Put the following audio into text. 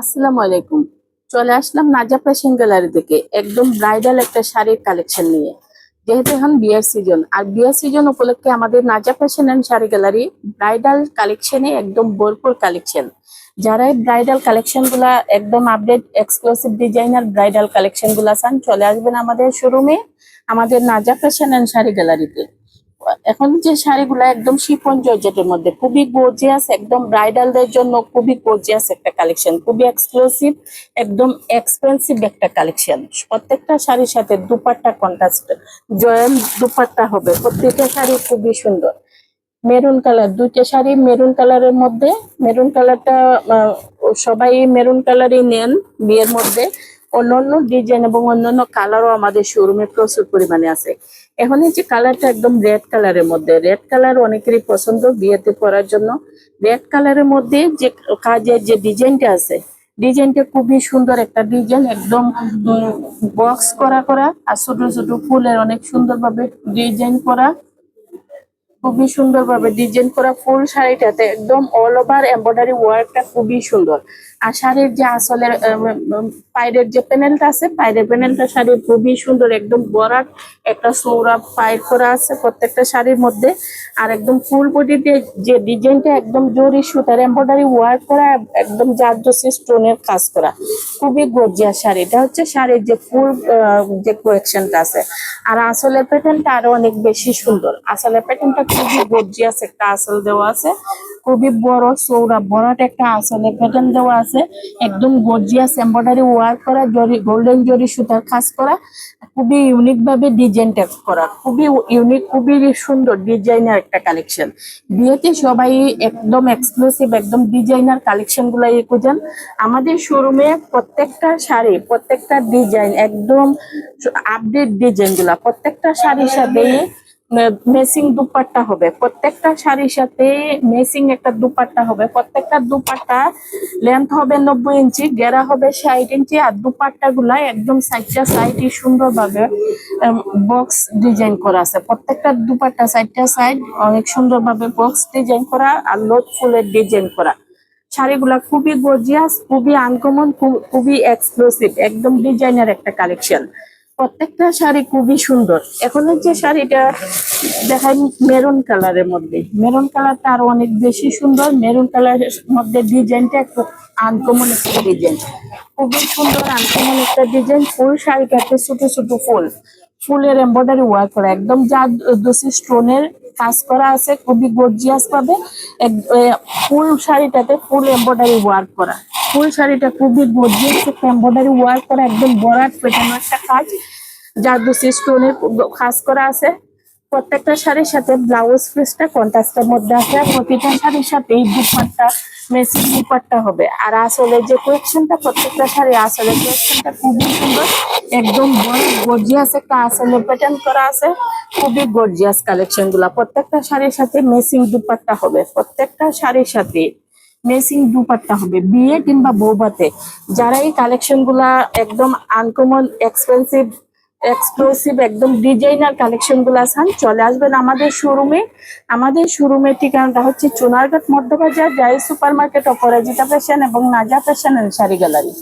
আসসালামু আলাইকুম। চলে আসলাম নাজা ফ্যাশন গ্যালারি থেকে একদম ব্রাইডাল একটা শাড়ির কালেকশন নিয়ে। যেহেতু এখন বিয়ের সিজন আর বিয়ের সিজন উপলক্ষে আমাদের Naja fashion and sari gallery bridal কালেকশনে একদম ভরপুর কালেকশন যারা এই ব্রাইডাল কালেকশনগুলা একদম আপডেট এক্সক্লুসিভ ডিজাইনার ব্রাইডাল কালেকশনগুলা চান, চলে আসবেন আমাদের শোরুমে আমাদের নাজা ফ্যাশন অ্যান্ড শাড়ি গ্যালারিতে। এখন যে শাড়িগুলো একদম শিফন জর্জেটের মধ্যে, খুবই গর্জিয়াস একদম ব্রাইডালদের জন্য খুবই গর্জিয়াস একটা কালেকশন খুবই এক্সক্লুসিভ একদম এক্সপেন্সিভ একটা কালেকশন প্রত্যেকটা শাড়ির সাথে দুপাট্টা কন্ট্রাস্ট জয়েন দুপাট্টা হবে, প্রত্যেকটা শাড়ি খুবই সুন্দর। মেরুন কালার দুইটা শাড়ি মেরুন কালারের মধ্যে মেরুন কালারটা সবাই মেরুন কালারই নেন বিয়ের মধ্যে। অন্যান্য ডিজাইন এবং অন্যান্য কালারও আমাদের শোরুমে প্রচুর পরিমাণে আছে। এখন এই যে কালারটা একদম রেড কালারের মধ্যে। রেড কালার অনেকেরই পছন্দ বিয়েতে পরার জন্য। রেড কালারের মধ্যে যে কাজের যে ডিজাইনটা আছে ডিজাইনটা খুবই সুন্দর একটা ডিজাইন একদম বক্স করা করা আর ছোট ছোট ফুলের অনেক সুন্দরভাবে ডিজাইন করা। খুবই সুন্দরভাবে ডিজাইন করা ফুল শাড়িটাতে একদম অল ওভার এমব্রয়ডারি ওয়ার্কটা খুবই সুন্দর। আর শাড়ির যে আসলের পায়ের যে প্যানেলটা আছে, পায়ের প্যানেলটা শাড়ি খুবই সুন্দর, একদম বরাট একটা সৌরা পায়ের করা আছে প্রত্যেকটা শাড়ির মধ্যে। আর একদম ফুল বডিতে যে ডিজাইনটা একদম জরি সুতার এমব্রয়ডারি ওয়ার্ক করা, একদম জারদোসি স্টোনের কাজ করা। খুবই গর্জিয়াস শাড়ি। এটা হচ্ছে শাড়ির যে ফুল যে কোয়েকশনটা আছে। আর আসলের প্যাটার্নটা আরও অনেক বেশি সুন্দর। আসলের প্যাটার্নটা খুবই গর্জিয়াস একটা আসল দেওয়া আছে। খুবই বড় চৌড়া বড়ট একটা আসলের প্যাটার্ন দেওয়া আছে। একদম গর্জিয়াস এমব্রয়ডারি ওয়ার্ক করা, জরি গোল্ডেন জরি সুতার কাজ করা, খুবই ইউনিক ভাবে ডিজাইনটা করা। খুবই ইউনিক খুবই সুন্দর ডিজাইনার একটা কালেকশন বিয়েতে সবাই একদম এক্সক্লুসিভ একদম ডিজাইনার কালেকশন ইয়ে খুঁজেন আমাদের শোরুমে প্রত্যেকটা শাড়ি, প্রত্যেকটা ডিজাইন একদম আপডেট ডিজাইনগুলা, প্রত্যেকটা শাড়ির সাথে মেসিং দুপাট্টা হবে। প্রত্যেকটা শাড়ির সাথে মেসিং একটা দুপাট্টা হবে। প্রত্যেকটা দুপাট্টা লেন্থ হবে নব্বই ইঞ্চি, গেরা হবে ষাট ইঞ্চি আর দুপাট্টা গুলা একদম সাইডটা সাইডই সুন্দরভাবে বক্স ডিজাইন করা আছে। প্রত্যেকটা দুপাট্টা সাইডটা সাইড অনেক সুন্দরভাবে বক্স ডিজাইন করা আর লোট ফুলের ডিজাইন করা। শাড়িগুলা খুবই গর্জিয়াস খুবই আনকমন খুবই এক্সক্লুসিভ একদম ডিজাইনার একটা কালেকশন প্রত্যেকটা শাড়ি খুবই সুন্দর। এখন যে শাড়িটা দেখাই মেরুন কালারের মধ্যে। মেরুন কালারটা আরও অনেক বেশি সুন্দর। মেরুন কালারের মধ্যে ডিজাইনটা একটু আনকমন একটা ডিজাইন। খুবই সুন্দর আনকমন একটা ডিজাইন। ফুল শাড়িটাতে ছোট ছোট ফুল। ফুলের এম্ব্রয়ডারি ওয়ার্ক করা। একদম যা দোষী স্টোনের কাজ করা আছে, খুবই গর্জিয়াস পাবে। ফুল শাড়িটাতে ফুল এম্ব্রয়ডারি ওয়ার্ক করা। ফুল শাড়িটা খুবই গর্জিয়াস এম্ব্রয়ডারি ওয়ার্ক করা একদম বরাট পেটানো একটা কাজ। যার দুসি স্টোনের কাজ করা আছে। প্রত্যেকটা শাড়ির সাথে ব্লাউজ পিসটা কন্ট্রাস্টের মধ্যে আছে আর প্রতিটা শাড়ির সাথে এই দুপাট্টা মেসিং দুপাট্টা হবে। আর আসলে যে কোয়েকশনটা প্রত্যেকটা শাড়ি আসলে কোয়েকশনটা খুবই সুন্দর, একদম গর্জিয়াস একটা আসলে প্যাটার্ন করা আছে। খুবই গর্জিয়াস কালেকশনগুলা প্রত্যেকটা শাড়ির সাথে মেসিং দুপাট্টা হবে। প্রত্যেকটা শাড়ির সাথে মেসিং দুপাট্টা হবে, বিয়ে কিংবা বৌবাতে যারা এই কালেকশনগুলা একদম আনকমন এক্সপেন্সিভ এক্সক্লুসিভ একদম ডিজাইনার কালেকশনগুলা চান, চলে আসবেন আমাদের শোরুমে আমাদের শোরুমের ঠিকানাটা হচ্ছে চুনারঘাট মধ্যবাজার জাই সুপার মার্কেট অপরাজিতা ফ্যাশন এবং নাজা ফ্যাশন শাড়ি গ্যালারি।